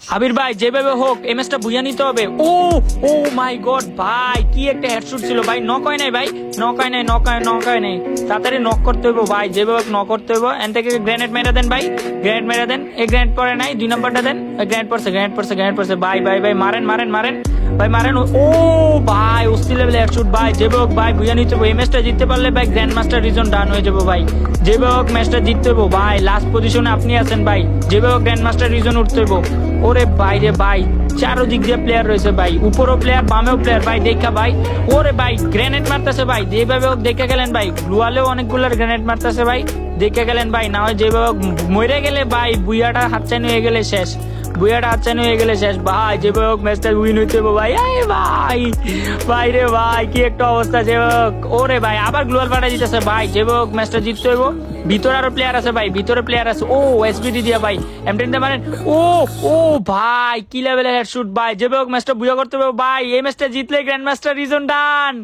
আবির ভাই, যেভাবে হোক, এই ম্যাচটা বুঝে নিতে হবে। ও ও মাই গড, ভাই, কি একটা হেডশুট ছিল। ভাই নক হয় নাই, ভাই? নক হয় নাই নক হয় নক হয় নাই। তাড়াতাড়ি নক করতে হইব, ভাই, যেভাবে নক করতে হইব। এন থেকে গ্রেনেড মেরে দেন, ভাই। গ্রেনেড মেরে দেন। এ গ্রেনেড পরে নাই, দুই নাম্বারটা দেন। গ্রেনেড পড়ছে গ্রেনেড পড়ছে গ্রেনেড পড়ছে। ভাই ভাই ভাই, মারেন মারেন মারেন। ভাই, মারেন ও ভাই, অস্থির লেভেল হেডশুট ভাই। যেভাবে হোক ভাই বুঝে নিতে হবে। এই ম্যাচটা জিততে পারলে, ভাই গ্র্যান্ড মাস্টার রিজন ডান হয়ে যাব, ভাই। যেভাবে হোক ম্যাচটা জিততে হইব, ভাই লাস্ট পজিশনে আপনি আছেন, ভাই। যেভাবে হোক গ্র্যান্ড মাস্টার রিজন উঠতে হইব। ওরে ভাই রে ভাই, চারোদিক দিয়ে প্লেয়ার রয়েছে, ভাই। উপরও প্লেয়ার বামেও প্লেয়ার ভাই, দেখা, ভাই। ওরে ভাই গ্রেনেড মারতেছে, ভাই। যেভাবে হোক দেখে গেলেন, ভাই। গ্লুয়ালেও অনেকগুলো গ্রেনেড মারতেছে, ভাই। দেখে গেলেন, ভাই। না হয় যেভাবে মরে গেলে, ভাই, বুইয়াটা হাতছানি হয়ে গেলে শেষ। বুইয়াটা হাতছানি হয়ে গেলে শেষ। ভাই, যেভাবে হোক ম্যাচটা উইন হইতে হবে ভাই। আরে ভাই ভাই রে ভাই, কি একটা অবস্থা, যে হোক। ওরে ভাই, আবার গ্লোয়াল পাঠা দিতেছে। ভাই, যেভাবে হোক ম্যাচটা জিততে হইব। ভিতরে আরও প্লেয়ার আছে ভাই, ভিতরে প্লেয়ার আছে। ও এসবিডি দিয়া ভাই। এমটেন দিয়ে মারেন। ও ও ভাই, কি লেভেলের হেডশুট ভাই। যেভাবে হোক ম্যাচটা বুঝা করতে হবে ভাই, এই ম্যাচটা জিতলে গ্র্যান্ড মাস্টার রিজন ডান